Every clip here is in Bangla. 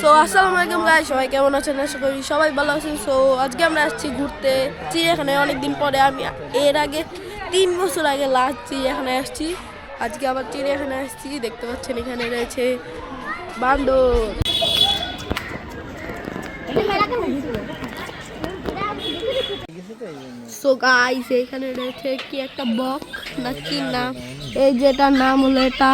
সো আসসালামু আলাইকুম গাই সবাই কেমন আছেন? আশা করি সবাই ভালো আছেন। সো আজকে আমরা আসছি ঘুরতে চিড়িয়াখানায়। অনেকদিন পরে আমি এর আগে, তিন বছর আগে লাস্ট চিড়িয়াখানায় আসছি। আজকে আবার চিড়িয়াখানায় আসছি। দেখতে পাচ্ছেন এখানে রয়েছে বান্দর। সো গাইস এখানে রয়েছে কি একটা বক না কি নাম এই যেটার নাম হলো এটা।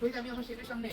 Wait, I'm going to share this on me.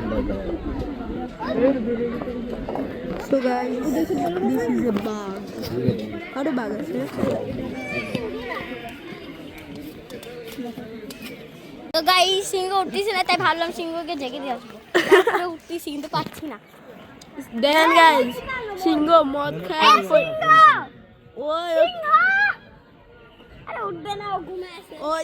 So guys this is a bag আরও বাগ আছে তো গাই সিংহ উঠতেছে না তাই ভাবলাম সিংহকে জেগে দিয়ে আসব। তারপরে উঠতেছি কিন্তু পাচ্ছি না। দেখেন গাইস সিংহ মদ খায়। ওই আরে উঠবে না ও ঘুমে আছে। ওই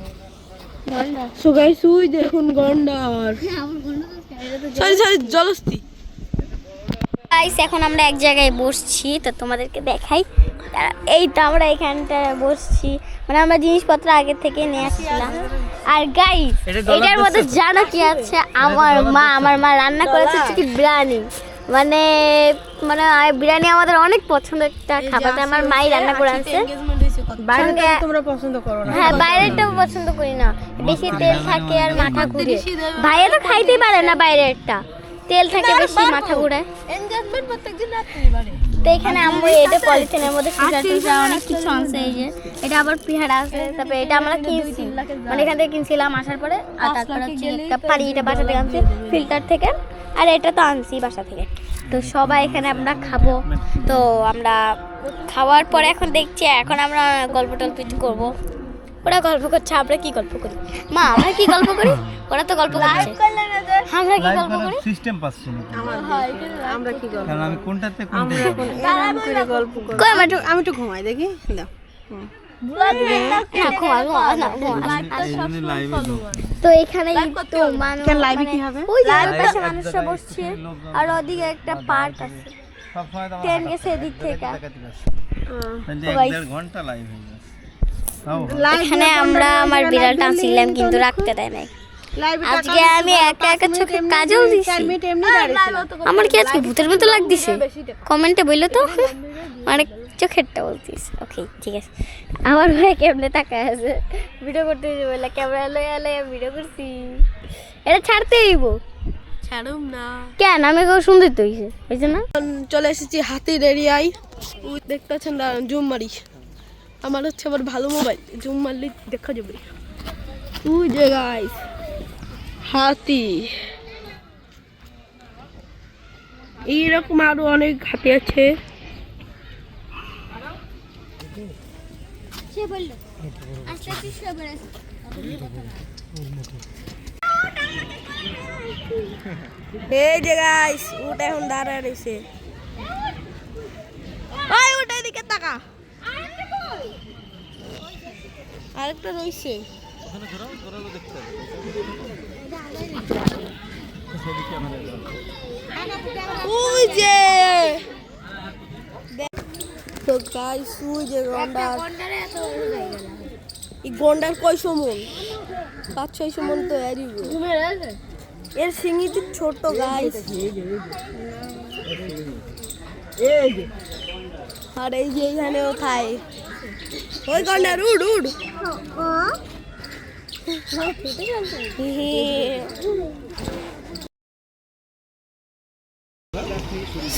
সো গাইস ওই দেখুন গন্ডার সরি সরি জলস্তি গাইস এখন আমরা এক জায়গায় বসছি তো তোমাদেরকে দেখাই। এই তো আমরা এখানটা বসছি। মানে আমরা জিনিসপত্র আগে থেকে নিয়ে আসছিলাম। আর গাইস এটার মধ্যে জানো কি আছে? আমার মা আমার মা রান্না করেছে হচ্ছে কি বিরিয়ানি। মানে মানে বিরিয়ানি আমাদের অনেক পছন্দ একটা খাবার আমার মাই রান্না করে আনছে। বাইরে তোমরা পছন্দ করো না। হ্যাঁ পছন্দ করি না। বেশি তেল থাকে আর মাথা ঘুরে। ভাইয়া তো খাইতেই পারে না বাইরেরটা। তেল থাকে বেশি মাথা ঘুরায় এনগেজমেন্ট প্রত্যেকদিন রাত্রি বাড়ে। তো এখানে আমরা এটা পলিথিনের মধ্যে অনেক কিছু এই যে। এটা আবার পিহাড়া আছে তারপরে এটা আমরা কিনছি। মানে এখান থেকে কিনছিলাম আসার পরে আর তারপরে হচ্ছে একটা পানি এটা বাসা থেকে আনছি ফিল্টার থেকে। আর এটা তো আনছি বাসা থেকে। তো সবাই এখানে আমরা খাব। তো আমরা খাওয়ার পরে এখন দেখছি এখন আমরা গল্প টল্প কিছু করব। ওরা গল্প করছে আমরা কি গল্প করি? মা আমরা কি গল্প করি? ওরা তো গল্প করছে। আমরা কি গল্প করি? সিস্টেম পাচ্ছি না। আমরা কি করব কারণ আমি কোনটাতে কোনটা গল্প করি? একটু- আমি একটু ঘুমাই দেখি দাও। তো এখানে তো মানুষ লাইভে মানে কি হবে? ওই মানুষরা বসছে আর ওদিকে একটা পার্ক আছে। তো ট্রেন গেছে এদিক থেকে। এক দেড় ঘণ্টা লাইভ হয়ে এখানে আমরা আমার বিড়ালটা আনছিলাম কিন্তু রাখতে দেয় নাই। আজকে আমি একা একা চোখে কাজল দিছি। আমার কি আজকে ভূতের মতো লাগতেছে? কমেন্টে বলল তো? অনেক চোখেরটা বলতিস ওকে ঠিক আছে। আমার ভাই কেমনে তাকায় আছে? ভিডিও করতে বললে ক্যামেরা লয়ে লয়ে ভিডিও করছি। এটা ছাড়তে হইব। ছাড়ুম না কেন আমি কেউ সুন্দর তো হয়েছে হয়েছে না চলে এসেছি হাতির এরিয়ায় দেখতে পাচ্ছেন দাঁড়ান জুম মারি আমার হচ্ছে আবার ভালো মোবাইল জুম মারলে দেখা যাবে ওই যে গাইস হাতি এইরকম আরও অনেক হাতি আছে সে বলল আস্তে আস্তে পড়েছে এই যে গাইস ওটা এখন দাঁড়ায় রয়েছে। ওই ওটা এদিকে তাকা। আরেকটা রয়েছে। ওই যে। তো গাইস ওই যে গন্ডার। এই গন্ডার কয় সমন পাঁচ ছয় সমন তো এরই। এর সিঙ্গিটি ছোট গাইস আর এই যে এখানেও খায়। ওই গন্ডার উড উড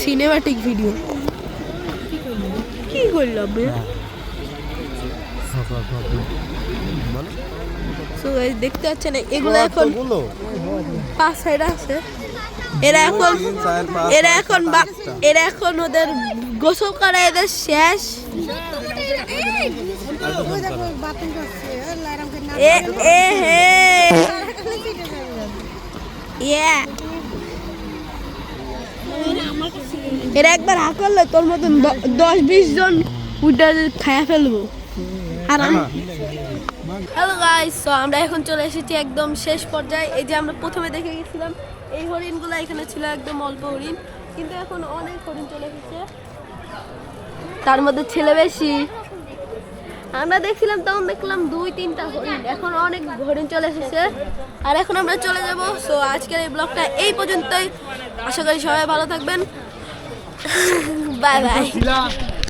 সিনেমাটিক ভিডিও কি করলাম রে So guys, দেখতে পাচ্ছেন এগুলো এখন পাঁচ আছে। এরা এখন এরা এখন এরা এখন ওদের গোসল করা এদের শেষ। এ এ, হে। Yeah. এরা একবার হা করলে তোর মতন দশ বিশ জন উইটা খায়া ফেলব। আর হ্যালো গাইস তো আমরা এখন চলে এসেছি একদম শেষ পর্যায়ে। এই যে আমরা প্রথমে দেখে গেছিলাম, এই হরিণগুলো এখানে ছিল একদম অল্প হরিণ, কিন্তু এখন অনেক হরিণ চলে এসেছে। তার মধ্যে ছেলে বেশি। আমরা দেখছিলাম, তখন দেখলাম দুই, তিনটা হরিণ, এখন অনেক হরিণ চলে এসেছে। আর এখন আমরা চলে যাব সো আজকের এই ব্লগটা এই পর্যন্তই। আশা করি সবাই ভালো থাকবেন। Bye bye